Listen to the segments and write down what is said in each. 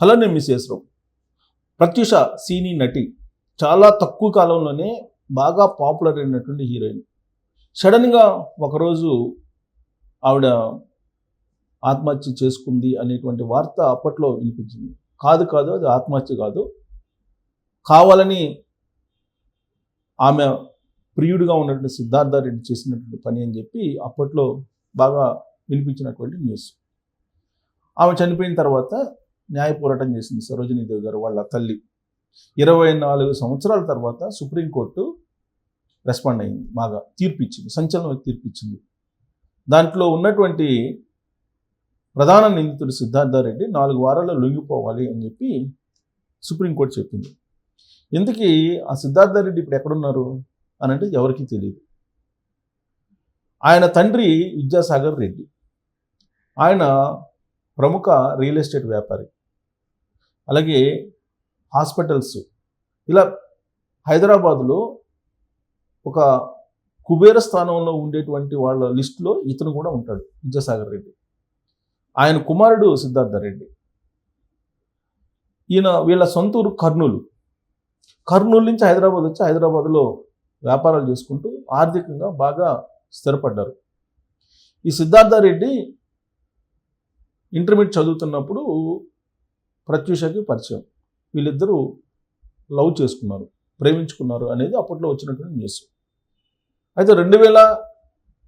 Hello నేను మిస్సెస్రావు ప్రత్యుష సీని నటి చాలా తక్కువ కాలంలోనే బాగా పాపులర్ అయినటువంటి హీరోయిన్. సడన్గా ఒకరోజు ఆవిడ ఆత్మహత్య చేసుకుంది అనేటువంటి వార్త అప్పట్లో వినిపించింది. కాదు కాదు అది ఆత్మహత్య కాదు. కావాలని ఆమె ప్రియుడిగా ఉన్నటువంటి సిద్ధార్థ రెడ్డి చేసినటువంటి పని అని చెప్పి అప్పట్లో బాగా వినిపించినటువంటి న్యూస్. ఆమె చనిపోయిన తర్వాత న్యాయ పోరాటం చేసింది సరోజినీదేవి గారు వాళ్ళ తల్లి. ఇరవై నాలుగు సంవత్సరాల తర్వాత సుప్రీంకోర్టు రెస్పాండ్ అయింది బాగా తీర్పిచ్చింది సంచలనం తీర్పిచ్చింది దాంట్లో ఉన్నటువంటి ప్రధాన నిందితుడు సిద్ధార్థ రెడ్డి నాలుగు వారాల్లో లొంగిపోవాలి అని చెప్పి సుప్రీంకోర్టు చెప్పింది. ఇందుకీ ఆ సిద్ధార్థ రెడ్డి ఇప్పుడు ఎక్కడున్నారు అని అంటే ఎవరికీ తెలియదు ఆయన తండ్రి విద్యాసాగర్ రెడ్డి. ఆయన ప్రముఖ రియల్ ఎస్టేట్ వ్యాపారి. అలాగే హాస్పిటల్స్. ఇలా హైదరాబాదులో ఒక కుబేర స్థానంలో ఉండేటువంటి వాళ్ళ లిస్టులో ఇతను కూడా ఉంటాడు విద్యాసాగర్ రెడ్డి. ఆయన కుమారుడు సిద్ధార్థ రెడ్డి. ఈయన వీళ్ళ సొంత ఊరు కర్నూలు. కర్నూలు నుంచి హైదరాబాద్ వచ్చి హైదరాబాద్లో వ్యాపారాలు చేసుకుంటూ ఆర్థికంగా బాగా స్థిరపడ్డారు. ఈ సిద్ధార్థ రెడ్డి ఇంటర్మీడియట్ చదువుతున్నప్పుడు ప్రత్యూషకి పరిచయం. వీళ్ళిద్దరూ లవ్ చేసుకున్నారు ప్రేమించుకున్నారు అనేది అప్పట్లో వచ్చినటువంటి న్యూస్. అయితే రెండు వేల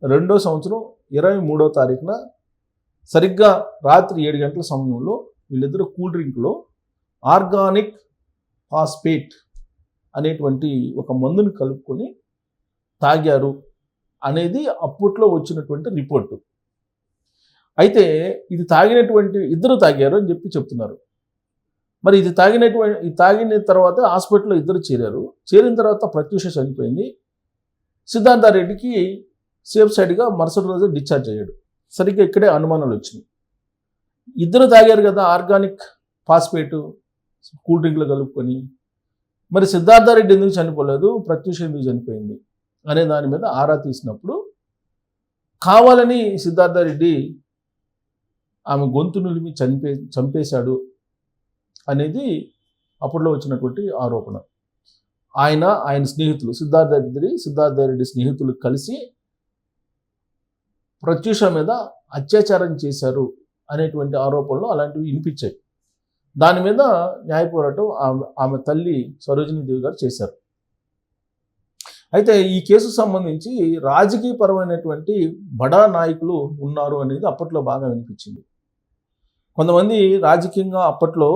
రెండో సంవత్సరం ఇరవై మూడో తారీఖున సరిగ్గా రాత్రి ఏడు గంటల సమయంలో వీళ్ళిద్దరూ కూల్ డ్రింక్లో ఆర్గానిక్ ఫాస్ఫేట్ అనేటువంటి ఒక మందుని కలుపుకొని తాగారు అనేది అప్పట్లో వచ్చినటువంటి రిపోర్టు. అయితే ఇది తాగినటువంటి ఇద్దరు తాగారు అని చెప్పి చెప్తున్నారు. మరి ఇది తాగినటువంటి ఇది తాగిన తర్వాత హాస్పిటల్లో ఇద్దరు చేరారు. చేరిన తర్వాత ప్రత్యూష చనిపోయింది. సిద్ధార్థారెడ్డికి సేఫ్ సైడ్గా మరుసటి రోజు డిశ్చార్జ్ అయ్యాడు. సరిగ్గా ఇక్కడే అనుమానాలు వచ్చినాయి. ఇద్దరు తాగారు కదా ఆర్గానిక్ ఫాస్ఫేటు కూల్ డ్రింక్లు కలుపుకొని. మరి సిద్ధార్థ రెడ్డి ఎందుకు చనిపోలేదు ప్రత్యూష ఎందుకు చనిపోయింది అనే దాని మీద ఆరా తీసినప్పుడు కావాలని సిద్ధార్థ రెడ్డి ఆమె గొంతు నులిమి చంపే చంపేశాడు అనేది అప్పట్లో వచ్చినటువంటి ఆరోపణ. ఆయన ఆయన స్నేహితులు సిద్ధార్థ రెడ్డి సిద్ధార్థ రెడ్డి స్నేహితులు కలిసి ప్రత్యూష మీద అత్యాచారం చేశారు అనేటువంటి ఆరోపణలు అలాంటివి వినిపించాయి. దాని మీద న్యాయ పోరాటం ఆమె ఆమె తల్లి సరోజినీదేవి గారు చేశారు. అయితే ఈ కేసు సంబంధించి రాజకీయపరమైనటువంటి బడా నాయకులు ఉన్నారు అనేది అప్పట్లో బాగా వినిపించింది. కొంతమంది రాజకీయంగా అప్పట్లో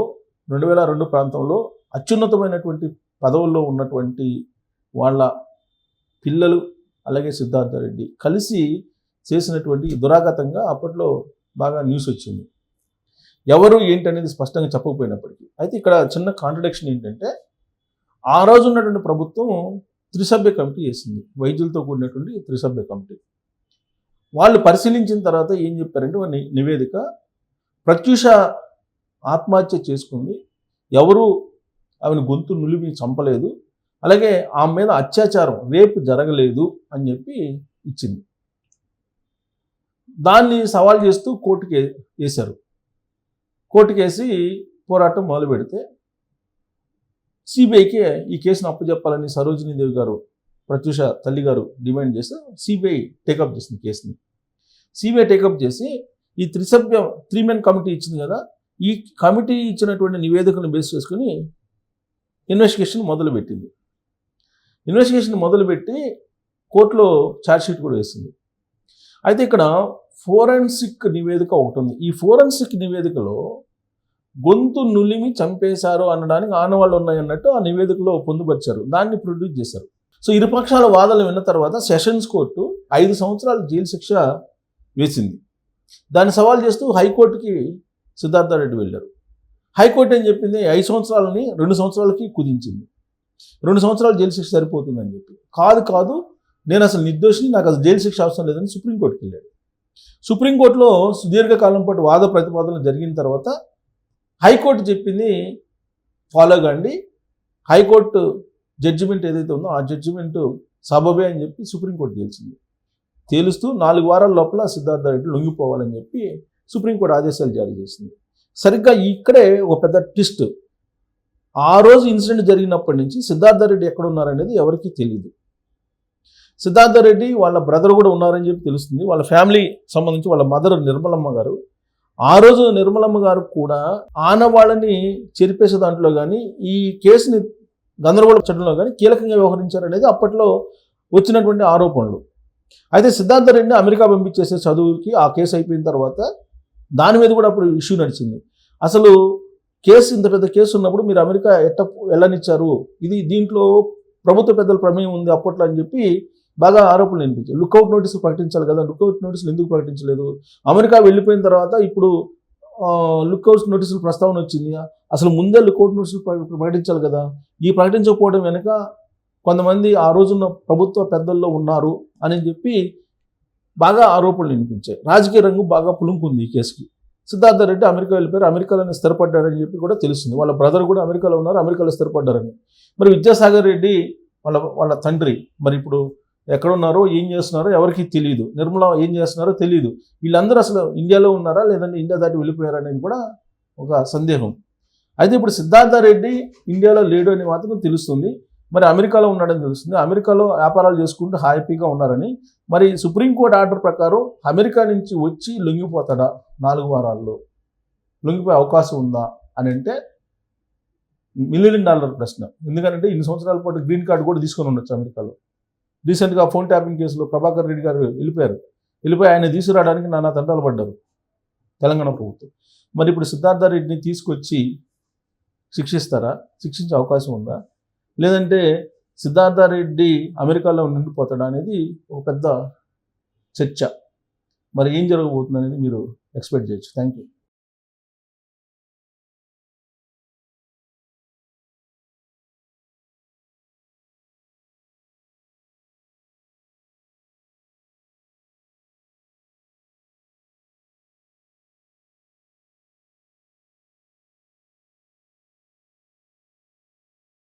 రెండు వేల రెండు ప్రాంతంలో అత్యున్నతమైనటువంటి పదవుల్లో ఉన్నటువంటి వాళ్ళ పిల్లలు అలాగే సిద్ధార్థ రెడ్డి కలిసి చేసినటువంటి దురాగతంగా అప్పట్లో బాగా న్యూస్ వచ్చింది. ఎవరు ఏంటి అనేది స్పష్టంగా చెప్పకపోయినప్పటికీ. అయితే ఇక్కడ చిన్న కాంట్రడిక్షన్ ఏంటంటే ఆ రోజు ఉన్నటువంటి ప్రభుత్వం త్రిసభ్య కమిటీ వేసింది. వైద్యులతో కూడినటువంటి త్రిసభ్య కమిటీ. వాళ్ళు పరిశీలించిన తర్వాత ఏం చెప్పారంటే నివేదిక ప్రత్యూష ఆత్మహత్య చేసుకుంది. ఎవరు ఆమెను గొంతు నులిపి చంపలేదు. అలాగే ఆమె మీద అత్యాచారం రేపు జరగలేదు అని చెప్పి ఇచ్చింది. దాన్ని సవాల్ చేస్తూ కోర్టుకి వేశారు. కోర్టుకేసి పోరాటం మొదలు పెడితే సిబిఐకి ఈ కేసును అప్పచెప్పాలని సరోజినీదేవి గారు ప్రత్యూష తల్లి గారు డిమాండ్ చేస్తే సిబిఐ టేకప్ చేసింది కేసుని. సిబిఐ టేకప్ చేసి ఈ త్రిసభ్య త్రీ మెన్ కమిటీ ఇచ్చింది కదా ఈ కమిటీ ఇచ్చినటువంటి నివేదికను బేస్ చేసుకుని ఇన్వెస్టిగేషన్ మొదలుపెట్టింది. ఇన్వెస్టిగేషన్ మొదలుపెట్టి కోర్టులో ఛార్జ్షీట్ కూడా వేసింది. అయితే ఇక్కడ ఫోరెన్సిక్ నివేదిక ఒకటి ఉంది. ఈ ఫోరెన్సిక్ నివేదికలో గొంతు నులిమి చంపేశారు అనడానికి ఆనవాళ్ళు ఉన్నాయన్నట్టు ఆ నివేదికలో పొందుపరిచారు. దాన్ని ప్రొడ్యూస్ చేశారు. సో ఇరుపక్షాల వాదనలు విన్న తర్వాత సెషన్స్ కోర్టు ఐదు సంవత్సరాల జైలు శిక్ష వేసింది. దాన్ని సవాల్ చేస్తూ హైకోర్టుకి సిద్ధార్థ రెడ్డి వెళ్ళారు. హైకోర్టు ఏం చెప్పింది? ఐదు సంవత్సరాలని రెండు సంవత్సరాలకి కుదించింది. రెండు సంవత్సరాలు జైలు శిక్ష సరిపోతుందని చెప్పి. కాదు కాదు నేను అసలు నిర్దోషిని నాకు అసలు జైలు శిక్ష అవసరం లేదని సుప్రీంకోర్టుకి వెళ్ళాడు. సుప్రీంకోర్టులో సుదీర్ఘకాలం పాటు వాద ప్రతిపాదనలు జరిగిన తర్వాత హైకోర్టు చెప్పింది ఫాలో కండి. హైకోర్టు జడ్జిమెంట్ ఏదైతే ఉందో ఆ జడ్జిమెంట్ సబబే అని చెప్పి సుప్రీంకోర్టు తెలిసింది తేలుస్తూ నాలుగు వారాల లోపల సిద్ధార్థ రెడ్డి లొంగిపోవాలని చెప్పి సుప్రీంకోర్టు ఆదేశాలు జారీ చేసింది. సరిగ్గా ఇక్కడే ఒక పెద్ద ట్విస్ట్. ఆ రోజు ఇన్సిడెంట్ జరిగినప్పటి నుంచి సిద్ధార్థ రెడ్డి ఎక్కడ ఉన్నారనేది ఎవరికీ తెలియదు సిద్ధార్థ రెడ్డి వాళ్ళ బ్రదర్ కూడా ఉన్నారని చెప్పి తెలుస్తుంది. వాళ్ళ ఫ్యామిలీ సంబంధించి వాళ్ళ మదర్ నిర్మలమ్మ గారు. ఆ రోజు నిర్మలమ్మ గారు కూడా ఆనవాళ్ళని చెరిపేసే దాంట్లో కానీ ఈ కేసుని గందరగోళపరచడంలో కానీ కీలకంగా వ్యవహరించారనేది అప్పట్లో వచ్చినటువంటి ఆరోపణలు. అయితే సిద్ధార్థ రెడ్డిని అమెరికా పంపించేసే చదువుకి ఆ కేసు అయిపోయిన తర్వాత దాని మీద కూడా అప్పుడు ఇష్యూ నడిచింది. అసలు కేసు ఇంత పెద్ద కేసు ఉన్నప్పుడు మీరు అమెరికా ఎట్ట వెళ్ళనిచ్చారు? ఇది దీంట్లో ప్రభుత్వ పెద్దల ప్రమేయం ఉంది అప్పట్లో అని చెప్పి బాగా ఆరోపణలు వినిపించాయి. లుక్అవుట్ నోటీసులు ప్రకటించాలి కదా లుక్అవుట్ నోటీసులు ఎందుకు ప్రకటించలేదు? అమెరికా వెళ్ళిపోయిన తర్వాత ఇప్పుడు లుక్అవుట్ నోటీసులు ప్రస్తావన వచ్చింది. అసలు ముందే లుక్అవుట్ నోటీసులు ప్రకటించాలి కదా. ఈ ప్రకటించకపోవడం వెనుక కొంతమంది ఆ రోజున్న ప్రభుత్వ పెద్దల్లో ఉన్నారు. అని చెప్పి బాగా ఆరోపణలు వినిపించాయి. రాజకీయ రంగు బాగా పులుంకుంది ఈ కేసుకి. సిద్ధార్థ రెడ్డి అమెరికా వెళ్ళిపోయారు. అమెరికాలోనే స్థిరపడ్డారని చెప్పి కూడా తెలుస్తుంది వాళ్ళ బ్రదర్ కూడా అమెరికాలో ఉన్నారు. అమెరికాలో స్థిరపడ్డారని. మరి విద్యాసాగర్ రెడ్డి వాళ్ళ వాళ్ళ తండ్రి మరి ఇప్పుడు ఎక్కడున్నారో ఏం చేస్తున్నారో ఎవరికి తెలియదు నిర్మల ఏం చేస్తున్నారో తెలియదు వీళ్ళందరూ అసలు ఇండియాలో ఉన్నారా? లేదంటే ఇండియా దాటి వెళ్ళిపోయారా అనేది కూడా ఒక సందేహం. అయితే ఇప్పుడు సిద్ధార్థ రెడ్డి ఇండియాలో లేడు అని మాత్రం తెలుస్తుంది. మరి అమెరికాలో ఉన్నాడని తెలుస్తుంది. అమెరికాలో వ్యాపారాలు చేసుకుంటూ హ్యాపీగా ఉన్నారని. మరి సుప్రీంకోర్టు ఆర్డర్ ప్రకారం అమెరికా నుంచి వచ్చి లొంగిపోతాడా? నాలుగు వారాల్లో. లొంగిపోయే అవకాశం ఉందా? అని అంటే మిలియన్ డాలర్ ప్రశ్న. ఎందుకంటే ఇన్ని సంవత్సరాల పాటు గ్రీన్ కార్డు కూడా తీసుకొని ఉండొచ్చు అమెరికాలో. రీసెంట్గా ఫోన్ ట్యాపింగ్ కేసులో ప్రభాకర్ రెడ్డి గారు వెళ్ళిపోయారు. వెళ్ళిపోయి ఆయన తీసుకురావడానికి నానా తంటాలు పడ్డారు తెలంగాణ ప్రభుత్వం. మరి ఇప్పుడు సిద్ధార్థ రెడ్డిని తీసుకొచ్చి శిక్షిస్తారా? శిక్షించే అవకాశం ఉందా? లేదంటే సిద్ధార్థ రెడ్డి అమెరికాలో నిండిపోతాడా అనేది ఒక పెద్ద చర్చ. మరి ఏం జరగబోతుంది అనేది మీరు ఎక్స్పెక్ట్ చేయొచ్చు. Thank you